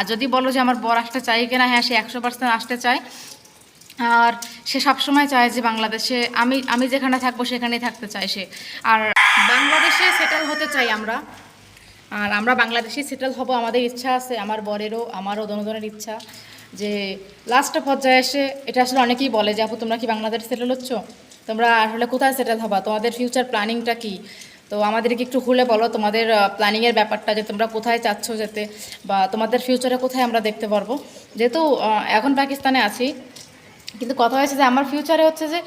আর যদি বলো যে আমার বর আসতে চাই কিনা হ্যাঁ সে একশো পার্সেন্ট আসতে চায়। আর সে সবসময় চায় যে বাংলাদেশে আমি আমি যেখানে থাকব সেখানেই থাকতে চায় সে। আর বাংলাদেশে সেটেল হতে চাই আমরা। আর আমরা বাংলাদেশে সেটেল হব, আমাদের ইচ্ছা আছে, আমার বরেরও আমারও দনোজনের ইচ্ছা যে লাস্ট পর্যায়ে এসে, এটা আসলে অনেকেই বলে যে, আপু, তোমরা কি বাংলাদেশ সেটেল হচ্ছ? তোমরা আসলে কোথায় সেটেল হবা? তোমাদের ফিউচার প্ল্যানিংটা কি? তো আমাদেরকে একটু খুলে বলো তোমাদের প্ল্যানিংয়ের ব্যাপারটা যে তোমরা কোথায় চাচ্ছ যেতে বা তোমাদের ফিউচারে কোথায় আমরা দেখতে পারব। যেহেতু এখন পাকিস্তানে আছি, কিন্তু কথা হয়েছে যে আমার ফিউচারে হচ্ছে যে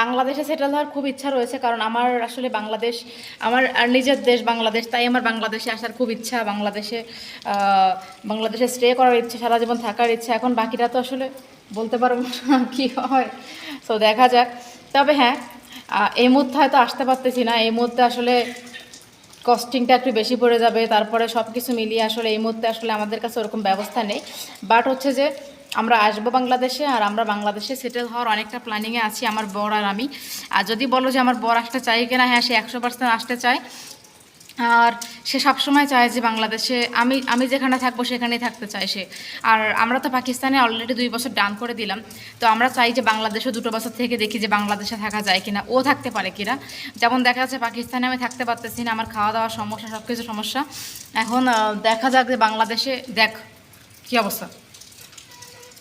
বাংলাদেশে সেটেল হওয়ার খুব ইচ্ছা রয়েছে, কারণ আমার আসলে বাংলাদেশ, আমার নিজের দেশ বাংলাদেশ, তাই আমার বাংলাদেশে আসার খুব ইচ্ছা, বাংলাদেশে বাংলাদেশে স্টে করার ইচ্ছা, সারা জীবন থাকার ইচ্ছা। এখন বাকিটা তো আসলে বলতে পারব কী হয়। তো দেখা যাক। তবে হ্যাঁ এই মুহূর্তে হয়তো আসতে পারতেছি না, এই মুহূর্তে আসলে কস্টিংটা একটু বেশি পড়ে যাবে, তারপরে সব কিছু মিলিয়ে আসলে এই মুহূর্তে আসলে আমাদের কাছে ওরকম ব্যবস্থা নেই। বাট হচ্ছে যে, আমরা আসব বাংলাদেশে আর আমরা বাংলাদেশে সেটেল হওয়ার অনেকটা প্ল্যানিংয়ে আছি, আমার বর আর আমি। আর যদি বলো যে আমার বর আসতে চাই কিনা হ্যাঁ সে একশো পার্সেন্ট আসতে চায়। আর সে সবসময় চায় যে বাংলাদেশে আমি আমি যেখানে থাকব সেখানেই থাকতে চায় সে। আর আমরা তো পাকিস্তানে অলরেডি দুই বছর ডান করে দিলাম। তো আমরা চাই যে বাংলাদেশে দুটো বছর থেকে দেখি যে বাংলাদেশে থাকা যায় কিনা। ও থাকতে পারে কিনা। যেমন দেখা যাচ্ছে পাকিস্তানে আমি থাকতে পারতেছি না, আমার খাওয়া দাওয়ার সমস্যা সব কিছু সমস্যা। এখন দেখা যাক যে বাংলাদেশে, দেখ, কী অবস্থা।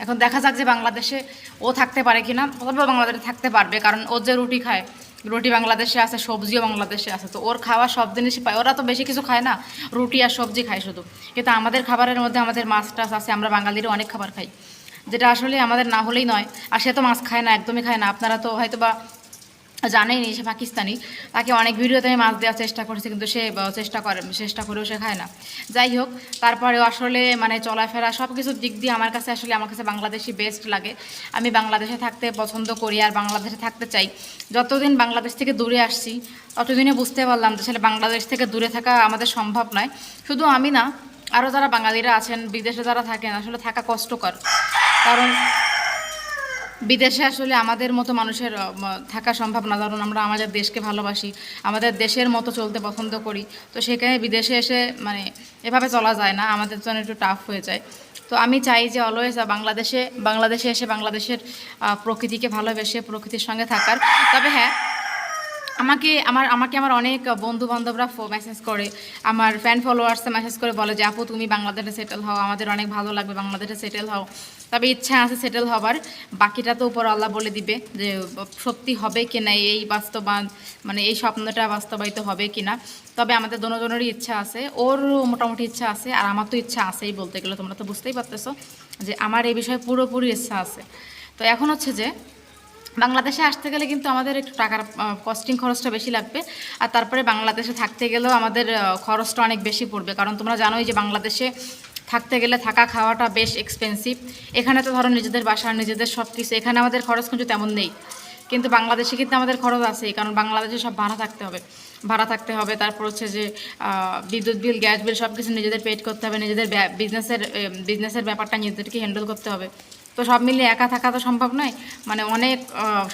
এখন দেখা যাক যে বাংলাদেশে ও থাকতে পারে কিনা। তবে বাংলাদেশে থাকতে পারবে, কারণ ও যে রুটি খায় রুটি বাংলাদেশে আছে, সবজিও বাংলাদেশে আছে। তো ওর খাওয়া সব জিনিসই পায়। ওরা তো বেশি কিছু খায় না। রুটি আর সবজি খায় শুধু। কিন্তু আমাদের খাবারের মধ্যে আমাদের মাছ টাছ আছে, আমরা বাঙালিরও অনেক খাবার খাই। যেটা আসলে আমাদের না হলেই নয়। আর সে তো মাছ খায় না, একদমই খায় না। আপনারা তো হয়তো বা জানেনি সে পাকিস্তানি। তাকে অনেক ভিডিওতে আমি মাছ দেওয়ার চেষ্টা করেছি, কিন্তু সে চেষ্টা করে চেষ্টা করেও সে খায় না। যাই হোক, তারপরেও আসলে মানে চলাফেরা সব কিছুর দিক দিয়ে আমার কাছে আসলে আমার কাছে বাংলাদেশি বেস্ট লাগে। আমি বাংলাদেশে থাকতে পছন্দ করি আর বাংলাদেশে থাকতে চাই। যতদিন বাংলাদেশ থেকে দূরে আসছি, ততদিনে বুঝতে পারলাম যে আসলে বাংলাদেশ থেকে দূরে থাকা আমাদের সম্ভব নয়। শুধু আমি না আরও যারা বাঙালিরা আছেন, বিদেশে যারা থাকেন, আসলে থাকা কষ্টকর। কারণ বিদেশে আসলে আমাদের মতো মানুষের থাকা সম্ভব না। ধরুন আমরা আমাদের দেশকে ভালোবাসি, আমাদের দেশের মতো চলতে পছন্দ করি, তো সেখানে বিদেশে এসে মানে এভাবে চলা যায় না, আমাদের জন্য একটু টাফ হয়ে যায়। তো আমি চাই যে অলওয়েজ বাংলাদেশে বাংলাদেশে এসে বাংলাদেশের প্রকৃতিকে ভালোবেসে প্রকৃতির সঙ্গে থাকার। তবে হ্যাঁ আমাকে আমার আমাকে আমার অনেক বন্ধু বান্ধবরা মেসেজ করে। আমার ফ্যান ফলোয়ার্সে মেসেজ করে বলে যে, আপু, তুমি বাংলাদেশে সেটেল হও, আমাদের অনেক ভালো লাগবে বাংলাদেশে সেটেল হও। তবে ইচ্ছা আছে সেটেল হবার। বাকিটা তো উপর আল্লাহ বলে দিবে যে, সত্যি হবে কি না, এই বাস্তবায়ন মানে এই স্বপ্নটা বাস্তবায়িত হবে কি না। তবে আমাদের দোনোজনেরই ইচ্ছা আছে, ওর মোটামুটি ইচ্ছা আছে, আর আমার তো ইচ্ছা আছেই বলতে গেলে, তোমরা তো বুঝতেই পারতেছো যে, আমার এই বিষয়ে পুরোপুরি ইচ্ছা আছে। তো এখন হচ্ছে যে বাংলাদেশে আসতে গেলে কিন্তু আমাদের একটু টাকার কস্টিং খরচটা বেশি লাগবে। আর তারপরে বাংলাদেশে থাকতে গেলেও আমাদের খরচটা অনেক বেশি পড়বে। কারণ তোমরা জানোই যে বাংলাদেশে থাকতে গেলে থাকা খাওয়াটা বেশ এক্সপেন্সিভ এখানে তো ধরো নিজেদের বাসা নিজেদের সব কিছু এখানে আমাদের খরচ কিন্তু তেমন নেই। কিন্তু বাংলাদেশে কিন্তু আমাদের খরচ আছেই, কারণ বাংলাদেশে সব ভাড়া থাকতে হবে। ভাড়া থাকতে হবে, তারপর হচ্ছে যে বিদ্যুৎ বিল, গ্যাস বিল সব কিছু নিজেদের পেড করতে হবে, নিজেদের বিজনেসের বিজনেসের ব্যাপারটা নিজেদেরকে হ্যান্ডেল করতে হবে। তো সব মিলিয়ে একা থাকা তো সম্ভব নয়। মানে অনেক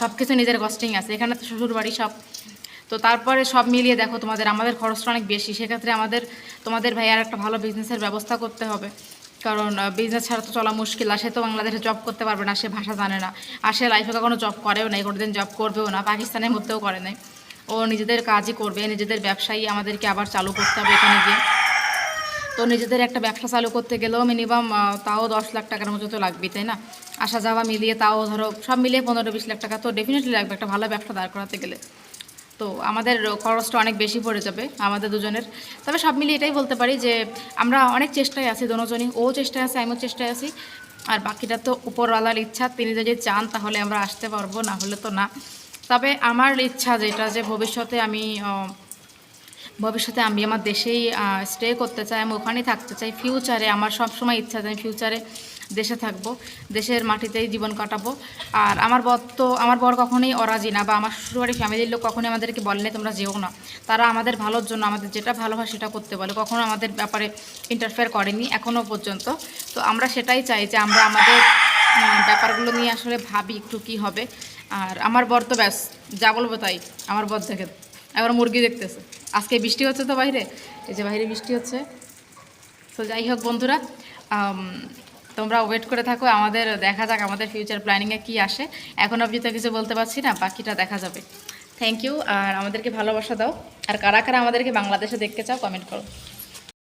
সব কিছু নিজের কস্টিং আছে। এখানে তো শ্বশুর বাড়ি সব। তো তারপরে সব মিলিয়ে দেখো তোমাদের, আমাদের খরচটা অনেক বেশি। সেক্ষেত্রে আমাদের, তোমাদের ভাই আর একটা ভালো বিজনেসের ব্যবস্থা করতে হবে। কারণ বিজনেস ছাড়া তো চলা মুশকিল। আর সে তো বাংলাদেশে জব করতে পারবে না, সে ভাষা জানে না। আর সে লাইফে কখনো জব করেও নাই, কোনোদিন জব করবেও না। পাকিস্তানের মধ্যেও করে নাই। ও নিজেদের কাজই করবে, নিজেদের ব্যবসায়ী আমাদেরকে আবার চালু করতে হবে এখানে গিয়ে। তো নিজেদের একটা ব্যবসা চালু করতে গেলেও মিনিমাম তাও দশ লাখ টাকার মতো তো লাগবেই, তাই না? আসা যাওয়া মিলিয়ে তাও ধরো সব মিলিয়ে পনেরো বিশ লাখ টাকা তো ডেফিনেটলি লাগবে একটা ভালো ব্যবসা দাঁড় করাতে গেলে। তো আমাদের খরচটা অনেক বেশি পড়ে যাবে আমাদের দুজনের। তবে সব মিলিয়ে এটাই বলতে পারি যে আমরা অনেক চেষ্টায় আছি, দুজনই, ও চেষ্টায় আছে, আমিও চেষ্টায় আছি। আর বাকিটা তো উপরওয়ালার ইচ্ছা, তিনি যদি চান তাহলে আমরা আসতে পারব, না হলে তো না। তবে আমার ইচ্ছা যেটা যে ভবিষ্যতে আমি ভবিষ্যতে আমি আমার দেশেই স্টে করতে চাই, আমি ওখানেই থাকতে চাই ফিউচারে আমার সব সময় ইচ্ছা যে আমি ফিউচারে দেশে থাকব, দেশের মাটিতেই জীবন কাটাবো। আর আমার বর তো, আমার বর কখনোই অরাজি না বা আমার শ্বশুরবাড়ির ফ্যামিলির লোক কখনোই আমাদেরকে বলেনি তোমরা যেও না। তারা আমাদের ভালোর জন্য, আমাদের যেটা ভালো হয় সেটা করতে বলে। কখনো আমাদের ব্যাপারে ইন্টারফেয়ার করেনি এখনও পর্যন্ত। তো আমরা সেটাই চাই যে আমরা আমাদের ব্যাপারগুলো নিয়ে আসলে ভাবি একটু কী হবে। আর আমার বর তো ব্যাস যা বলব তাই, আমার বর দেখে এবার মুরগি দেখতেছে। আজকে বৃষ্টি হচ্ছে তো বাইরে, এই যে বাইরে বৃষ্টি হচ্ছে। তো যাই হোক বন্ধুরা তোমরা ওয়েট করে থাকো, আমাদের দেখা যাক আমাদের ফিউচার প্ল্যানিংয়ে কি আসে। এখন অবধি তো কিছু বলতে পারছি না, বাকিটা দেখা যাবে। থ্যাংক ইউ আর আমাদেরকে ভালোবাসা দাও। আর কারা কারা আমাদেরকে বাংলাদেশে দেখতে চাও কমেন্ট করো।